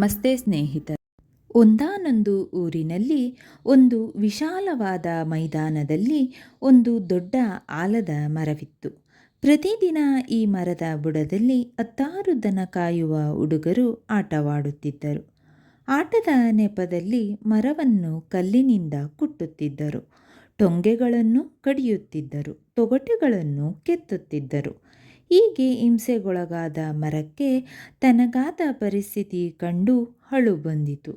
ನಮಸ್ತೆ ಸ್ನೇಹಿತರು. ಒಂದಾನೊಂದು ಊರಿನಲ್ಲಿ ಒಂದು ವಿಶಾಲವಾದ ಮೈದಾನದಲ್ಲಿ ಒಂದು ದೊಡ್ಡ ಆಲದ ಮರವಿತ್ತು. ಪ್ರತಿದಿನ ಈ ಮರದ ಬುಡದಲ್ಲಿ ಹತ್ತಾರು ದನ ಕಾಯುವ ಹುಡುಗರು ಆಟವಾಡುತ್ತಿದ್ದರು. ಆಟದ ನೆಪದಲ್ಲಿ ಮರವನ್ನು ಕಲ್ಲಿನಿಂದ ಕುಟ್ಟುತ್ತಿದ್ದರು. ಟೊಂಗೆಗಳನ್ನು ಕಡಿಯುತ್ತಿದ್ದರು. ತೊಗಟೆಗಳನ್ನು ಕೆತ್ತುತ್ತಿದ್ದರು. ಹೀಗೆ ಹಿಂಸೆಗೊಳಗಾದ ಮರಕ್ಕೆ ತನಗಾದ ಪರಿಸ್ಥಿತಿ ಕಂಡು ಅಳು ಬಂದಿತು.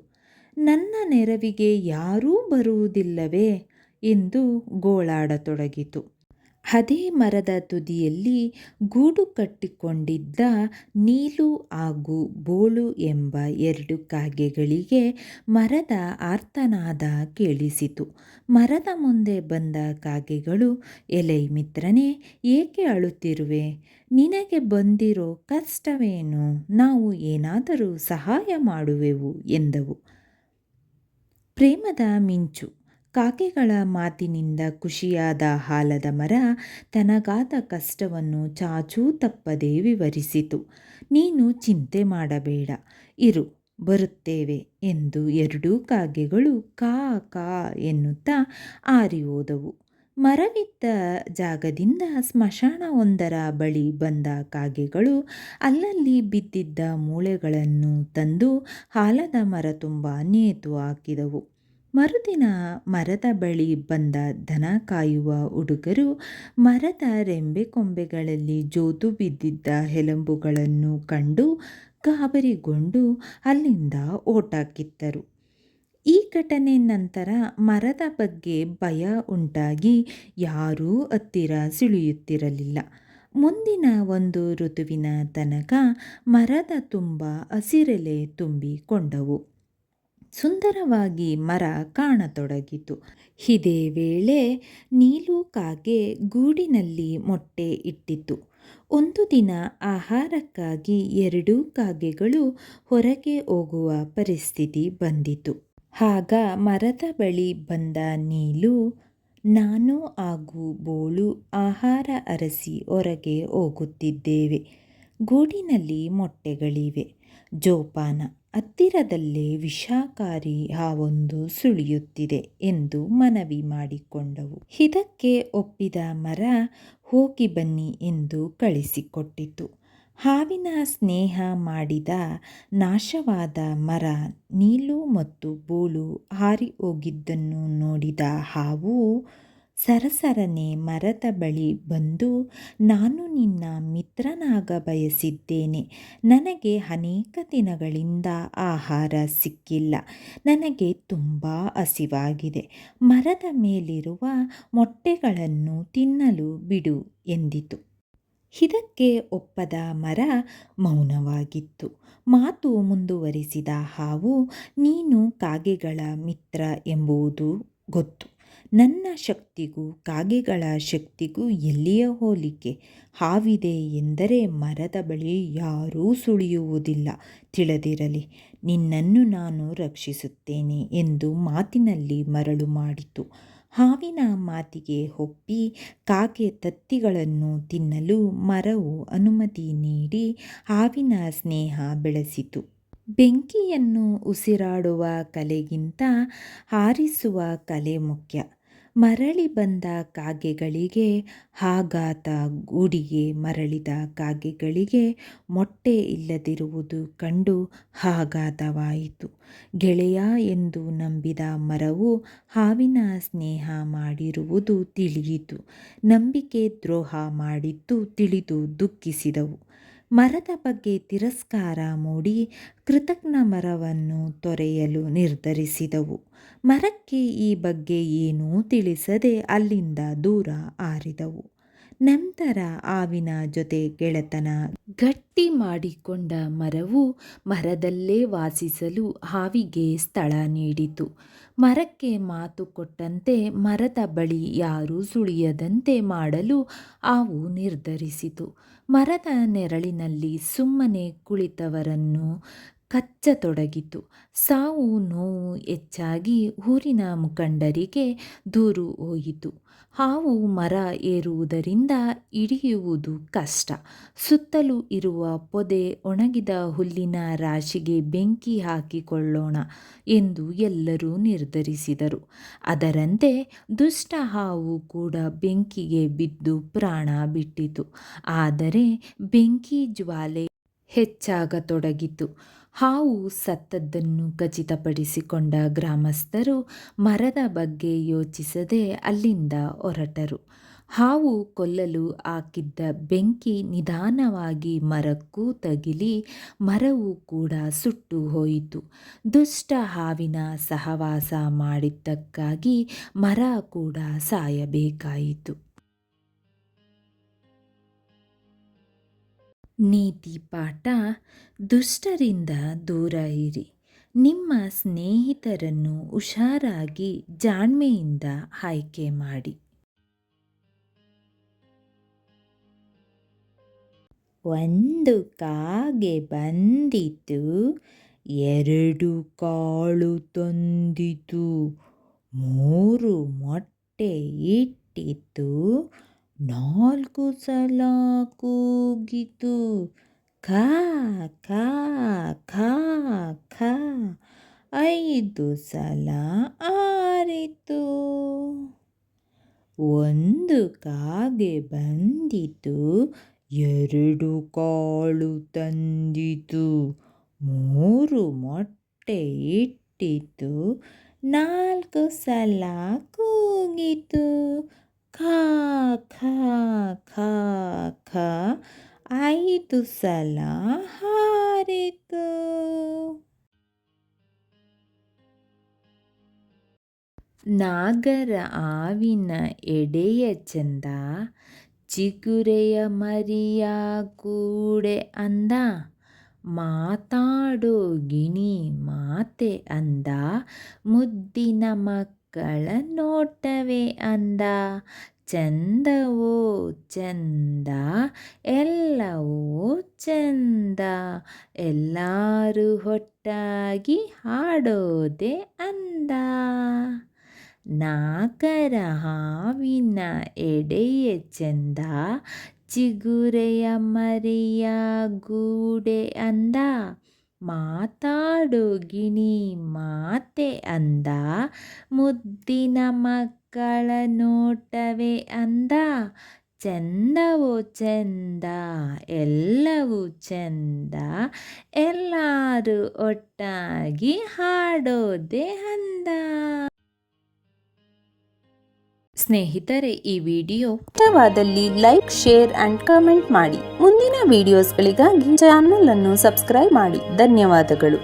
ನನ್ನ ನೆರವಿಗೆ ಯಾರೂ ಬರುವುದಿಲ್ಲವೇ ಎಂದು ಗೋಳಾಡತೊಡಗಿತು. ಅದೇ ಮರದ ತುದಿಯಲ್ಲಿ ಗೂಡು ಕಟ್ಟಿಕೊಂಡಿದ್ದ ನೀಲು ಹಾಗೂ ಬೋಳು ಎಂಬ ಎರಡು ಕಾಗೆಗಳಿಗೆ ಮರದ ಆರ್ತನಾದ ಕೇಳಿಸಿತು. ಮರದ ಮುಂದೆ ಬಂದ ಕಾಗೆಗಳು, ಎಲೈ ಮಿತ್ರನೇ, ಏಕೆ ಅಳುತ್ತಿರುವೆ? ನಿನಗೆ ಬಂದಿರೋ ಕಷ್ಟವೇನು? ನಾವು ಏನಾದರೂ ಸಹಾಯ ಮಾಡುವೆವು ಎಂದವು. ಪ್ರೇಮದ ಮಿಂಚು. ಕಾಗೆಗಳ ಮಾತಿನಿಂದ ಖುಷಿಯಾದ ಹಾಲದ ಮರ ತನಗಾದ ಕಷ್ಟವನ್ನು ಚಾಚೂ ತಪ್ಪದೆ ವಿವರಿಸಿತು. ನೀನು ಚಿಂತೆ ಮಾಡಬೇಡ. ಇರು, ಬರುತ್ತೇವೆ ಎಂದು ಎರಡೂ ಕಾಗೆಗಳು ಕಾ ಕಾ ಎನ್ನುತ್ತಾ ಆರಿ ಹೋದವು ಮರವಿದ್ದ ಜಾಗದಿಂದ ಸ್ಮಶಾನವೊಂದರ ಬಳಿ ಬಂದ ಕಾಗೆಗಳು ಅಲ್ಲಲ್ಲಿ ಬಿದ್ದಿದ್ದ ಮೂಳೆಗಳನ್ನು ತಂದು ಹಾಲದ ಮರ ತುಂಬ ನೇತು ಹಾಕಿದವು. ಮರುದಿನ ಮರದ ಬಳಿ ಬಂದ ದನ ಕಾಯುವ ಹುಡುಗರು ಮರದ ರೆಂಬೆ ಕೊಂಬೆಗಳಲ್ಲಿ ಜೋತು ಬಿದ್ದಿದ್ದ ಹೆಲಂಬುಗಳನ್ನು ಕಂಡು ಗಾಬರಿಗೊಂಡು ಅಲ್ಲಿಂದ ಓಟಾಕಿತ್ತರು ಈ ಘಟನೆ ನಂತರ ಮರದ ಬಗ್ಗೆ ಭಯ ಉಂಟಾಗಿ ಯಾರೂ ಹತ್ತಿರ ಸಿಳಿಯುತ್ತಿರಲಿಲ್ಲ. ಮುಂದಿನ ಒಂದು ಋತುವಿನ ತನಕ ಮರದ ತುಂಬ ಹಸಿರೆಲೆ ತುಂಬಿಕೊಂಡವು. ಸುಂದರವಾಗಿ ಮರ ಕಾಣತೊಡಗಿತು. ಇದೇ ವೇಳೆ ನೀಲು ಕಾಗೆ ಗೂಡಿನಲ್ಲಿ ಮೊಟ್ಟೆ ಇಟ್ಟಿತು. ಒಂದು ದಿನ ಆಹಾರಕ್ಕಾಗಿ ಎರಡೂ ಕಾಗೆಗಳು ಹೊರಗೆ ಹೋಗುವ ಪರಿಸ್ಥಿತಿ ಬಂದಿತು. ಆಗ ಮರದ ಬಳಿ ಬಂದ ನೀಲು, ನಾನು ಹಾಗೂ ಬೋಳು ಆಹಾರ ಅರಸಿ ಹೊರಗೆ ಹೋಗುತ್ತಿದ್ದೇವೆ. ಗೂಡಿನಲ್ಲಿ ಮೊಟ್ಟೆಗಳಿವೆ. ಜೋಪಾನ. ಹತ್ತಿರದಲ್ಲೇ ವಿಷಕಾರಿ ಹಾವೊಂದು ಸುಳಿಯುತ್ತಿದೆ ಎಂದು ಮನವಿ ಮಾಡಿಕೊಂಡವು. ಇದಕ್ಕೆ ಒಪ್ಪಿದ ಮರ ಹೋಗಿ ಬನ್ನಿ ಎಂದು ಕಳಿಸಿಕೊಟ್ಟಿತು. ಹಾವಿನ ಸ್ನೇಹ ಮಾಡಿದ ನಾಶವಾದ ಮರ ನೀಲು ಮತ್ತು ಬೋಳು ಹಾರಿ ಹೋಗಿದ್ದನ್ನು ನೋಡಿದ ಹಾವು ಸರಸರನೆ ಮರದ ಬಳಿ ಬಂದು ನಾನು ನಿನ್ನ ಮಿತ್ರನಾಗ ಬಯಸಿದ್ದೇನೆ. ನನಗೆ ಅನೇಕ ದಿನಗಳಿಂದ ಆಹಾರ ಸಿಕ್ಕಿಲ್ಲ. ನನಗೆ ತುಂಬ ಹಸಿವಾಗಿದೆ. ಮರದ ಮೇಲಿರುವ ಮೊಟ್ಟೆಗಳನ್ನು ತಿನ್ನಲು ಬಿಡು ಎಂದಿತು. ಇದಕ್ಕೆ ಒಪ್ಪದ ಮರ ಮೌನವಾಗಿತ್ತು. ಮಾತು ಮುಂದುವರಿಸಿದ ಹಾವು, ನೀನು ಕಾಗೆಗಳ ಮಿತ್ರ ಎಂಬುದು ಗೊತ್ತು. ನನ್ನ ಶಕ್ತಿಗೂ, ಕಾಗೆಗಳ ಶಕ್ತಿಗೂ ಎಲ್ಲಿಯ ಹೋಲಿಕೆ ಹಾವಿದೆ ಎಂದರೆ ಮರದ ಬಳಿ ಯಾರೂ ಸುಳಿಯುವುದಿಲ್ಲ. ತಿಳಿದಿರಲಿ, ನಿನ್ನನ್ನು ನಾನು ರಕ್ಷಿಸುತ್ತೇನೆ ಎಂದು ಮಾತಿನಲ್ಲಿ ಮರಳು ಮಾಡಿತು. ಹಾವಿನ ಮಾತಿಗೆ ಒಪ್ಪಿ ಕಾಗೆ ತತ್ತಿಗಳನ್ನು ತಿನ್ನಲು ಮರವು ಅನುಮತಿ ನೀಡಿ ಹಾವಿನ ಸ್ನೇಹ ಬೆಳೆಸಿತು. ಬೆಂಕಿಯನ್ನು ಉಸಿರಾಡುವ ಕಲೆಗಿಂತ ಹಾರಿಸುವ ಕಲೆ ಮುಖ್ಯ. ಮರಳಿ ಬಂದ ಕಾಗೆಗಳಿಗೆ ಆಘಾತ ಗೂಡಿಗೆ ಮರಳಿದ ಕಾಗೆಗಳಿಗೆ ಮೊಟ್ಟೆ ಇಲ್ಲದಿರುವುದು ಕಂಡು ಆಘಾತವಾಯಿತು ಗೆಳೆಯ ಎಂದು ನಂಬಿದ ಮರವು ಹಾವಿನ ಸ್ನೇಹ ಮಾಡಿರುವುದು ತಿಳಿಯಿತು. ನಂಬಿಕೆ ದ್ರೋಹ ಮಾಡಿದ್ದು ತಿಳಿದು ದುಃಖಿಸಿದವು. ಮರದ ಬಗ್ಗೆ ತಿರಸ್ಕಾರ ಮೂಡಿ ಕೃತಜ್ಞ ಮರವನ್ನು ತೊರೆಯಲು ನಿರ್ಧರಿಸಿದವು. ಮರಕ್ಕೆ ಈ ಬಗ್ಗೆ ಏನೂ ತಿಳಿಸದೆ ಅಲ್ಲಿಂದ ದೂರ ಆರಿದವು. ನಂತರ ಆವಿನ ಜೊತೆ ಗೆಳೆತನ ಗಟ್ಟಿ ಮಾಡಿಕೊಂಡ ಮರವು ಮರದಲ್ಲೇ ವಾಸಿಸಲು ಹಾವಿಗೆ ಸ್ಥಳ ನೀಡಿತು. ಮರಕ್ಕೆ ಮಾತು ಕೊಟ್ಟಂತೆ ಮರದ ಬಳಿ ಯಾರೂ ಸುಳಿಯದಂತೆ ಮಾಡಲು ಹಾವು ನಿರ್ಧರಿಸಿತು. ಮರದ ನೆರಳಿನಲ್ಲಿ ಸುಮ್ಮನೆ ಕುಳಿತವರನ್ನು ಕಚ್ಚತೊಡಗಿತು. ಸಾವು ನೋವು ಹೆಚ್ಚಾಗಿ ಊರಿನ ಮುಖಂಡರಿಗೆ ದೂರು ಹೋಯಿತು. ಹಾವು ಮರ ಏರುವುದರಿಂದ ಹಿಡಿಯುವುದು ಕಷ್ಟ. ಸುತ್ತಲೂ ಇರುವ ಪೊದೆ ಒಣಗಿದ ಹುಲ್ಲಿನ ರಾಶಿಗೆ ಬೆಂಕಿ ಹಾಕಿಕೊಳ್ಳೋಣ ಎಂದು ಎಲ್ಲರೂ ನಿರ್ಧರಿಸಿದರು. ಅದರಂತೆ ದುಷ್ಟ ಹಾವು ಕೂಡ ಬೆಂಕಿಗೆ ಬಿದ್ದು ಪ್ರಾಣ ಬಿಟ್ಟಿತು. ಆದರೆ ಬೆಂಕಿ ಜ್ವಾಲೆ ಹೆಚ್ಚಾಗತೊಡಗಿತು. ಹಾವು ಸತ್ತದ್ದನ್ನು ಖಚಿತಪಡಿಸಿಕೊಂಡ ಗ್ರಾಮಸ್ಥರು ಮರದ ಬಗ್ಗೆ ಯೋಚಿಸದೆ ಅಲ್ಲಿಂದ ಹೊರಟರು. ಹಾವು ಕೊಲ್ಲಲು ಹಾಕಿದ್ದ ಬೆಂಕಿ ನಿಧಾನವಾಗಿ ಮರಕ್ಕೂ ತಗಿಲಿ ಮರವು ಕೂಡ ಸುಟ್ಟು ಹೋಯಿತು. ದುಷ್ಟ ಹಾವಿನ ಸಹವಾಸ ಮಾಡಿದ್ದಕ್ಕಾಗಿ ಮರ ಕೂಡ ಸಾಯಬೇಕಾಯಿತು. ನೀತಿ ಪಾಠ ದುಷ್ಟರಿಂದ ದೂರ ಇರಿ. ನಿಮ್ಮ ಸ್ನೇಹಿತರನ್ನು ಹುಷಾರಾಗಿ ಜಾಣ್ಮೆಯಿಂದ ಆಯ್ಕೆ ಮಾಡಿ. ಒಂದು ಕಾಗೆ ಬಂದಿತು, ಎರಡು ಕಾಳು ತಂದಿತು, ಮೂರು ಮೊಟ್ಟೆ ಇಟ್ಟಿತು ನಾಲ್ಕು ಸಲ ಕೂಗಿತು. ಖಾ ಖಾ ಖಾ ಖಾ. ಐದು ಸಲ ಆರಿತು. ಒಂದು ಕಾಗೆ ಬಂದಿತು. ಎರಡು ಕಾಳು ತಂದಿತು. ಮೂರು ಮೊಟ್ಟೆ ಇಟ್ಟಿತು. ನಾಲ್ಕು ಸಲ ಕೂಗಿತು. ಖಾ ಖಾ ಖಾ ಐದು ಸಲ ಹಾರಿತು ನಾಗರ ಆವಿನ ಎಡೆಯ ಚಂದ, ಚಿಗುರೆಯ ಮರಿಯ ಕೂಡೆ ಅಂದ, ಮಾತಾಡೋ ಗಿಣಿ ಮಾತೆ ಅಂದ, ಮುದ್ದಿನ ಮಕ್ಕಳ ನೋಟವೇ ಅಂದ ಚಂದವೋ ಚಂದ, ಎಲ್ಲವೂ ಚಂದ. ಎಲ್ಲರೂ ಒಟ್ಟಾಗಿ ಹಾಡೋದೆ ಅಂದ. ನಾಗರ ಹಾವಿನ ಎಡೆಯ ಚಂದ, ಚಿಗುರೆಯ ಮರಿಯ ಗೂಡೆ ಅಂದ. ಮಾತಾಡೋ ಗಿಣಿ ಮಾತೆ ಅಂದ, ಮುದ್ದಿನ ಮಕ್ಕಳ ನೋಟವೇ ಅಂದ. ಚೆಂದವು ಚಂದ, ಎಲ್ಲವೂ ಚಂದ. ಎಲ್ಲರೂ ಒಟ್ಟಾಗಿ ಹಾಡೋದೇ ಅಂದ. ಸ್ನೇಹಿತರೆ, ಈ ವಿಡಿಯೋ ಇಷ್ಟವಾದಲ್ಲಿ ಲೈಕ್, ಶೇರ್ ಅಂಡ್ ಕಮೆಂಟ್ ಮಾಡಿ. ಮುಂದಿನ ವಿಡಿಯೋಸ್ಗಳಿಗಾಗಿ ಚಾನಲ್ ಅನ್ನು ಸಬ್ಸ್ಕ್ರೈಬ್ ಮಾಡಿ. ಧನ್ಯವಾದಗಳು.